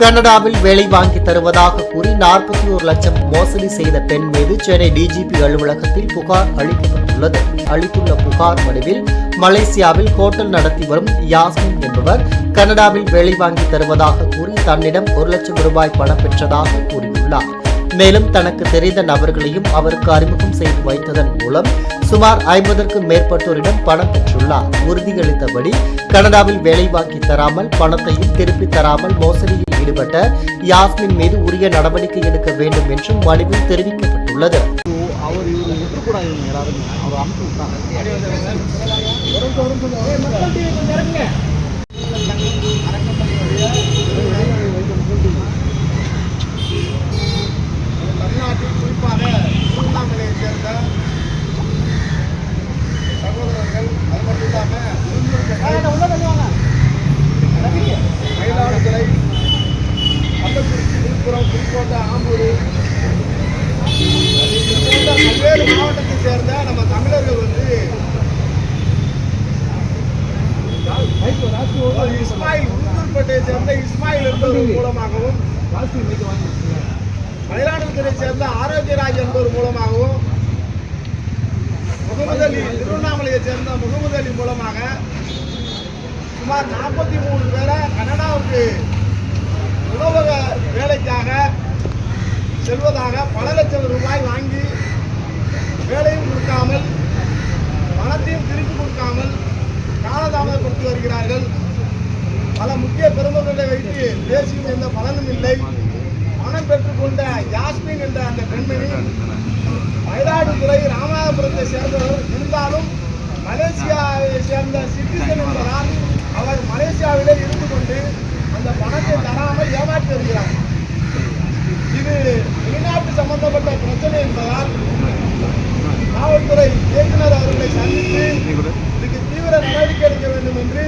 கனடாவில் வேலை வாங்கி தருவதாக கூறி நாற்பத்தி ஒரு லட்சம் மோசடி செய்த பெண் மீது சென்னை டிஜிபி அலுவலகத்தில் புகார் அளிக்கப்பட்டுள்ளது. அளித்துள்ள புகார் மனுவில் மலேசியாவில் ஹோட்டல் நடத்தி வரும் யாஸ்மின் என்பவர் கனடாவில் வேலை வாங்கி தருவதாக கூறி தன்னிடம் ஒரு லட்சம் ரூபாய் பணம் பெற்றதாக கூறியுள்ளார். மேலும் தனக்கு தெரிந்த நபர்களையும் அவருக்கு அறிமுகம் செய்து வைத்ததன் மூலம் சுமார் ஐம்பதற்கும் மேற்பட்டோரிடம் பணம் பெற்றுள்ளார். உறுதியளித்தபடி கனடாவில் வேலை வாங்கி தராமல் பணத்தையும் திருப்பி தராமல் மோசடி ஈடுபட்ட யாஸ்மின் மீது உரிய நடவடிக்கை எடுக்க வேண்டும் என்றும் மனுவில் தெரிவிக்கப்பட்டுள்ளது. அவர் விட்டுக்கூடாது அவர் விட்டாங்க சேர்ந்த சகோதரர்கள் அது மட்டும் இல்லாமல் மயிலாடுதுறை கள்ளக்குறிச்சி விழுப்புரம் புதுக்கோட்டை ஆம்பூர் இது போன்ற பல்வேறு மாவட்டத்தை சேர்ந்த நம்ம தமிழர்கள் வந்து இஸ்மாயில் உளுந்தூர்பேட்டையை சேர்ந்த இஸ்மாயில் என்பவர் மூலமாகவும் மயிலாடுதுறை சேர்ந்த ஆரோக்கியராஜ் என்பவர் மூலமாகவும் முகமது அலி திருவண்ணாமலையை சேர்ந்த முகமது அலி மூலமாக சுமார் நாற்பத்தி மூணு பேரை கனடாவுக்கு உணவக வேலைக்காக செல்வதாக பல லட்சம் ரூபாய் வாங்கி வேலையும் கொடுக்காமல் பணத்தையும் திருப்பி கொடுக்காமல் காலதாமதப்படுத்தி வருகிறார்கள். பல முக்கிய பெருமக்களை வைத்து பேசியும் எந்த பலனும் இல்லை பணம் பெற்றுக்கொண்ட யாஸ்மின் என்ற அந்த பெண்மணி மயிலாடுதுறை ராமநாதபுரத்தை சேர்ந்தவர். இருந்தாலும் மலேசியாவை சேர்ந்த சிட்டிசன் என்பதால் அவர் மலேசியாவிலே இருந்து கொண்டு அந்த பணத்தை தராமல் ஏமாற்றி வருகிறார் இது வெளிநாட்டு சம்பந்தப்பட்ட பிரச்சனை என்பதால் காவல்துறை இயக்குனர் அவர்களை சந்தித்து இதுக்கு தீவிர நடவடிக்கை எடுக்க வேண்டும் என்று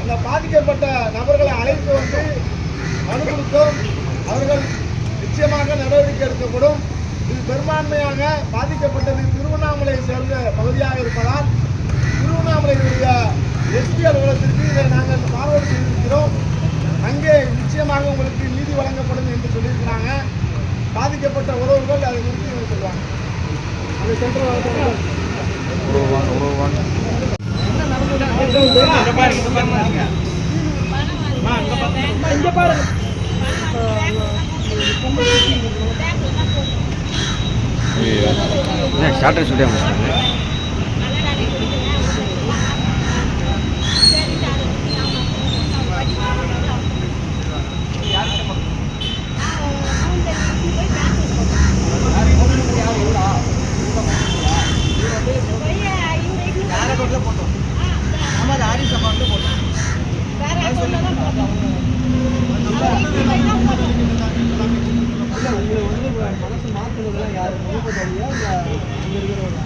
அந்த பாதிக்கப்பட்ட நபர்களை அழைத்து வந்து மனு கொடுத்தோம் அவர்கள் எடுக்கப்படும் இது பெரும்பான்மையாக பாதிக்கப்பட்டது திருவண்ணாமலையை சேர்ந்த பகுதியாக இருப்பதால் திருவண்ணாமலையுடைய எஸ்பி அலுவலகத்திற்கு இதை நாங்கள் ஃபார்வர்ட் செய்திருக்கிறோம். அங்கே நிச்சயமாக உங்களுக்கு நீதி வழங்கப்படும் என்று சொல்லியிருக்கிறாங்க. பாதிக்கப்பட்ட உறவுகள் அதை குறித்து இவங்க சொல்லுவாங்க. அது சென்ற ஷார்ட்டர் ஸ்டுடியோ முடிச்சாங்க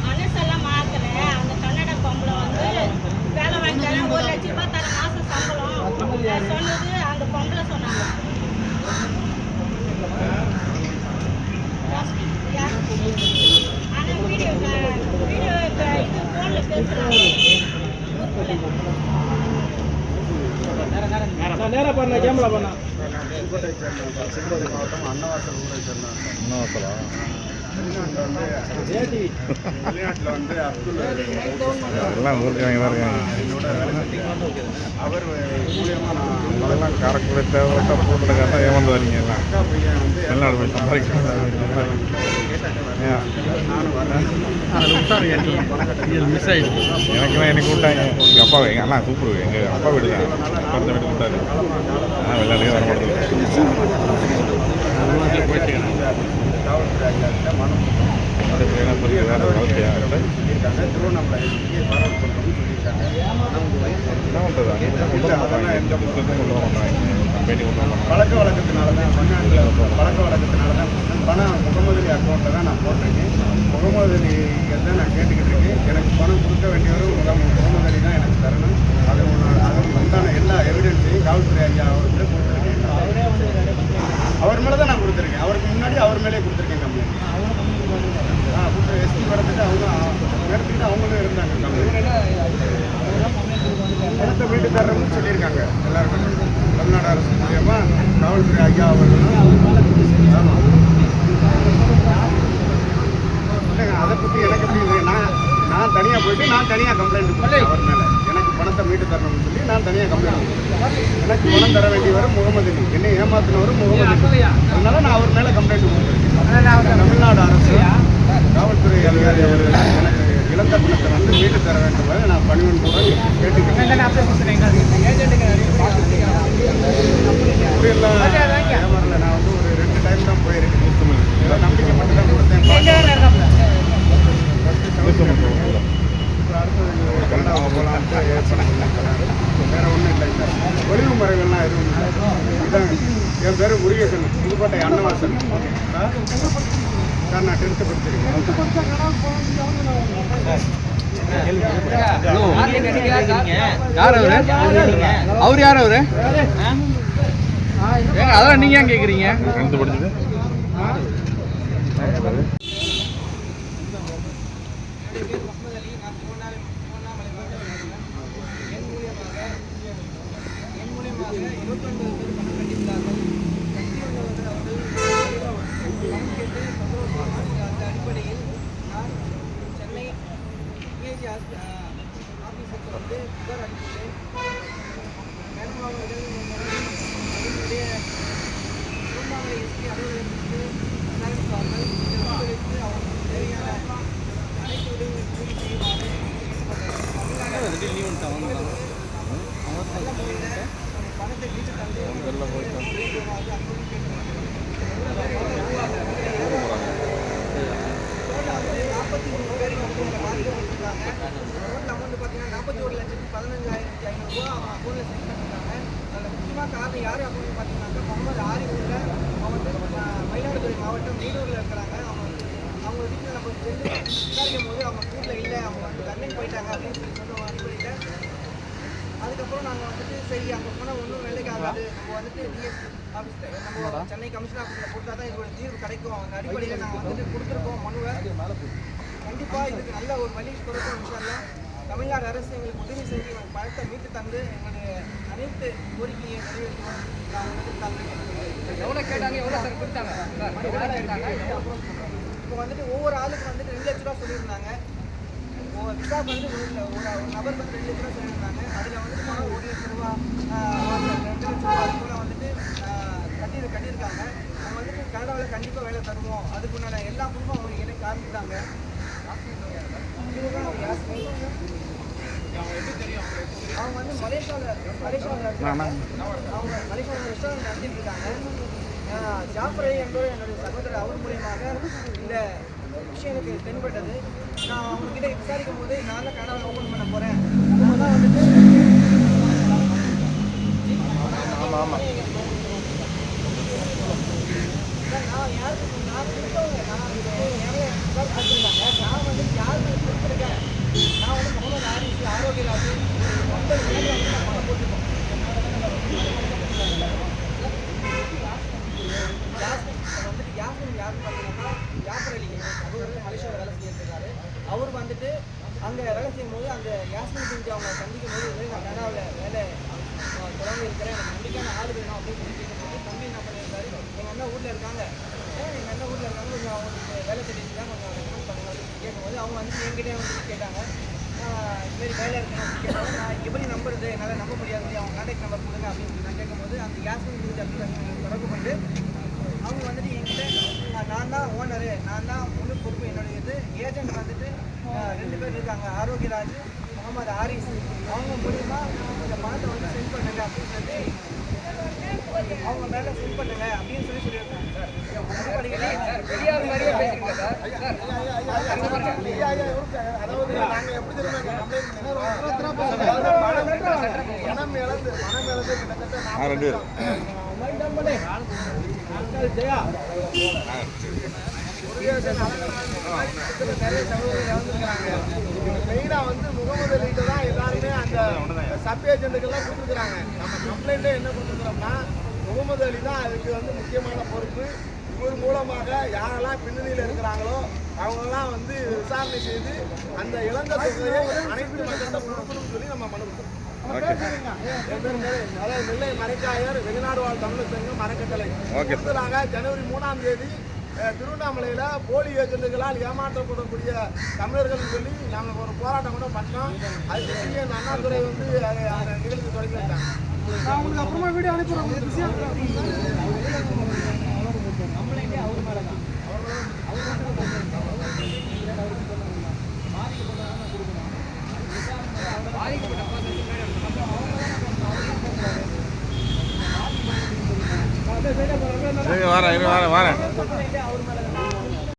மனசெல்லாம் மாத்தல அந்த கன்னட பொம்பளை வந்து வேலை வாங்கி தரேன் ஒரு லட்ச ரூபாய் தர மாசம் சம்பளம் நான் சொன்னது அந்த பொம்பளை சொன்னாங்க யார்? ஆனா வீடியோ வீடியோ இது பண்ண கேமரா பண்ண புதுக்கோட்டை சேர்ந்த மாவட்டம் அன்னவாசல் ஊரை வெளிநாட்டில் வந்து அப்துல் எல்லாம் ஊருக்கு இருக்காங்க அவர் மூலியமாக நான் அதெல்லாம் காரக்குடி தேவைப்பட்ட போட்டுக்காக ஏமாந்து வரீங்க எல்லாம் அக்கா பையன் வந்து வெளிநாடு போய் சம்பாதிக்கிறாங்க நானும் வரேன் மிஸ் ஆயிடுச்சு எனக்குலாம் எனக்கு கூப்பிட்டாங்க எங்கள் அப்பா எங்கள் அண்ணா சூப்பர் எங்கள் அப்பா வீடு தான் பிறந்த வீடு கூப்பிட்டாரு ஆனால் வெளிநாட்டுக்கே வர மாட்டேங்குது அது வேறு திருவண்ணாமலை பேட்டி கொண்டு பழக்க வழக்கத்தினால தான் பழக்க வழக்கத்தினால தான் பணம் முகமது அலி அக்கௌண்ட்டில் தான் நான் போட்டிருக்கேன். முகமது அலி தான் நான் கேட்டுக்கிட்டு இருக்கேன். எனக்கு பணம் கொடுக்க வேண்டியவரும் முகமது அலி தான் எனக்கு தரணும். அது ஒண்ணு- அதுக்கு உண்டான எல்லா எவிடன்ஸையும் காவல்துறை ஐயா அவர்கிட்ட கொடுத்துருக்கேன். அவர் மேலே தான் நான் கொடுத்துருக்கேன். அவருக்கு முன்னாடி அவர் மேலே கொடுத்துருக்கேன் கம்ப்ளைண்ட். ஆ கொடுத்து எஸ்பி வரத்துட்டு அவங்க நேரத்துக்கிட்ட அவங்களும் இருந்தாங்க கம்ப்ளைண்ட். பணத்தை வீட்டு தர்றோம்னு சொல்லியிருக்காங்க எல்லாருமே. தமிழ்நாடு அரசு மூலியமாக அதை பற்றி எனக்கு எப்படி நான் நான் தனியாக போயிட்டு நான் தனியாக கம்ப்ளைண்ட் பண்ணேன் அவர் மேலே. எனக்கு பணத்தை மீட்டு தரணும்னு சொல்லி நான் தனியாக கம்ப்ளைண்ட் எனக்கு பணம் தர வேண்டியவர் முகமது அலி. என்னை ஏமாத்தினவரும் முகமது அலி. அதனால நான் அவர் மேலே கம்ப்ளைண்ட் கொடுத்துருக்கேன் தமிழ்நாடு அரசு காவல்துறை அதிகாரி அவர்கள் எனக்கு இழந்த பணத்தை வந்து மீட்டு தர வேண்டும் நான் பணிவன் கூட கேட்டுக்கிறேன் நான் வந்து ஒரு ரெண்டு டைம் தான் போயிருக்கேன் நம்பிக்கை மட்டும் தான் கொடுத்தேன் யார் அவரு? அவர் யார் அவரு? அதெல்லாம் நீங்க ஏன் கேக்குறீங்க? படிச்சது சென்னை பிஹெச்சி ஆஃபீஸுக்கு வந்து புகார் அளித்துள்ளேன் மேலும் அவர்கள் என்னுடைய திருவண்ணாமலை எஸ்பி அலுவலகத்திற்கு விசாரிப்பார்கள் இதை ஒத்துழைத்து அவர்களுக்கு தேவையான அனைத்து உதவிகளையும் பூர்த்தி செய்யுமாறு நல்ல முறையில் நம்ம பணத்தை வீட்டு தந்து வேண்டுமாறு அன்புடன் நாற்பத்தி மூணு பேர் வந்து இதில் பாதிக்கப்பட்டிருக்காங்க டோட்டல் அமௌண்ட் பார்த்தீங்கன்னா நாற்பத்தி ஒரு லட்சத்தி பதினஞ்சாயிரத்தி ஐநூறுரூவா அவங்க அக்கௌண்ட்டில் சென்ட் பண்ணியிருக்காங்க அதில் முக்கியமாக காரணம் யார் அப்படின்னு பார்த்தீங்கன்னாக்கா முகமது ஆரிஃபுல்ல அவங்க மயிலாடுதுறை மாவட்டம் மீனூரில் இருக்கிறாங்க அவங்க அவங்க வீட்டில் நம்ம விசாரிக்கும் போது அவங்க வீட்டில் இல்லை அவங்க வந்து லண்டன் போயிட்டாங்க அப்படின்னு சொல்லி அதுக்கப்புறம் நாங்கள் வந்துட்டு சரி அங்கே போனால் ஒன்றும் வேலைக்கு ஆகாது. நம்ம வந்துட்டு ஆஃபீஸில் நம்ம சென்னை கமிஷன் ஆஃபீஸில் கொடுத்தா தான் இதோட தீர்வு கிடைக்கும். அந்த அடிப்படையில் நாங்கள் வந்துட்டு கொடுத்துருக்கோம் மனுவை. கண்டிப்பாக இதுக்கு நல்ல ஒரு வழி கொடுக்கும் இன்ஷால்லாம் தமிழ்நாடு அரசு எங்களுக்கு உதவி செஞ்சு எங்களுக்கு பணத்தை மீட்டு தந்து எங்களுடைய அனைத்து கோரிக்கையை நிறைவேற்றுவோம். நான் வந்துட்டு தந்து எவ்வளோ கேட்டாங்க? எவ்வளோ சார் கொடுத்தாங்க? இப்போ வந்துட்டு ஒவ்வொரு ஆளுக்கு வந்துட்டு ரெண்டு லட்ச ரூபா சொல்லியிருந்தாங்க. விசாக்கு வந்து ஒரு நபருக்கு வந்து ரெண்டு லட்ச ரூபா சொல்லியிருந்தாங்க அதில் வந்துட்டு பணம் ஒரு லட்ச ரூபா ரெண்டு லட்ச வந்துட்டு கட்டி கட்டியிருக்காங்க அவங்க வந்துட்டு கனடாவில் கண்டிப்பாக வேலை தருவோம் அதுக்குண்டான எல்லா ப்ரூஃபும் அவங்க எனக்கு இதுதான் அவங்க வந்து மலேசியாவில் மலேசியாவில் அவங்க மலேசியாவில் ரெஸ்டாரண்ட் நடத்திட்டு இருக்காங்க ஜாஃபர் என்பவர் என்னுடைய சகோதரர் அவர் மூலியமாக இந்த விஷயம் எனக்கு தென்பட்டது நான் அவங்க கிட்ட விசாரிக்கும் போது நான் தான் கனடாவில் ஓப்பன் பண்ண போகிறேன் தான் வந்துட்டு சார், நான் யாருக்கு நான் கொடுத்தவங்க நான் புகார் கொடுத்திருந்தாங்க. நான் வந்து யாருக்கு கொடுத்துருக்கேன் நான் வந்து முகமது ஆரிஃப் ஆரோக்கியராஜ் ஒன்பது பேருக்கு வந்து பணம் போட்டிருக்கோம் வந்துட்டு யாஸ்மின் யாருன்னு பார்த்தீங்கன்னா யாசர் அலி அவர் வந்து மலேசியாவில் வேலை செஞ்சிருக்காரு அவர் வந்துட்டு அங்கே வேலை செய்யும் போது அந்த யாஸ்மின் செஞ்சு அவங்க சந்திக்கும் போது வந்து நான் கனடாவில் வேலை. அஹ், இருக்கிறேன் எனக்கு நம்பிக்கையான ஆள் வேணும் அப்படின்னு சொல்லி கேட்கும்போது தம்பி என்ன பண்ணியிருக்காரு? எங்கள் அண்ணா ஊரில் இருக்காங்க. ஏன் எங்கள் அண்ணா ஊரில் இருக்காங்க? கொஞ்சம் அவங்களுக்கு வேலை செஞ்சுட்டு தான் கொஞ்சம் ரெக்கமெண்ட் பண்ணுங்க அப்படின்னு கேட்கும்போது அவங்க வந்து என்கிட்டே வந்து கேட்டாங்க. இதுமாரி வேலை இருக்கேன் அப்படின்னு கேட்டாங்க. நான் எப்படி நம்புறது? என்னால் நம்ப முடியாது. அவங்க கான்டாக்ட் நம்பர் கொடுங்க அப்படின்னு நான் கேட்கும்போது அந்த யாஸ்மின் செஞ்சு அப்படின்னு தொடர்பு கொண்டு அவங்க வந்துட்டு என்கிட்ட ஆஹ் நான் தான் ஓனரு நான் தான் முழு பொறுப்பு என்னுடைய இது ஏஜென்ட் வந்துட்டு ஆஹ் ரெண்டு பேர் இருக்காங்க ஆரோக்கியராஜ் முகமது ஆரிஸ் அவங்க மூலியமா இந்த பணத்தை வந்து சென்ட் பண்ணுங்க அப்படின்னு சொல்லி அவங்க மேலே சென்ட் பண்ணுங்க அப்படின்னு சொல்லி சொல்லியிருக்காங்க. அதாவது நாங்கள் எப்படி தெரியுமா பணம் இழந்து பணம் இழந்து கிட்டத்தட்ட ஆ ரெண்டு பேர் நிறைய இறந்துருக்காங்க மெயினாக வந்து முகமது அலிகிட்ட தான் எல்லாருமே அந்த சப் ஏஜென்ட்டுக்கெல்லாம் கொடுத்துருக்குறாங்க நம்ம கம்ப்ளைண்ட்டே என்ன கொடுத்துருக்குறோம்னா முகமது அலி தான் அதுக்கு வந்து முக்கியமான பொறுப்பு இவர் மூலமாக யாரெல்லாம் பின்னணியில் இருக்கிறாங்களோ அவங்கெல்லாம் வந்து விசாரணை செய்து அந்த இழந்த தொகையை அனைத்து மக்கள்கிட்ட கொடுக்கணும்னு சொல்லி நம்ம மனு கொடுத்தோம் ஓகே என் பேர் நெல்லை. மறைக்காயர் வெகுநாடு வாழ் தமிழர் சங்கம் மரக்கட்டளை. அடுத்ததாக ஜனவரி மூணாம் தேதி திருவண்ணாமலையில் போலி ஏஜென்ட்டுகளால் ஏமாற்றப்படக்கூடிய தமிழர்கள் சொல்லி நாங்கள் ஒரு போராட்டம் கூட பண்ணோம். அதுக்கு சிஎன் அண்ணாதுரை வந்து அதை அந்த நிகழ்ச்சி தொடங்கி வைக்கிறாங்க நான் உங்களுக்கு அப்புறமா வீடியோ அனுப்பிடுறேன்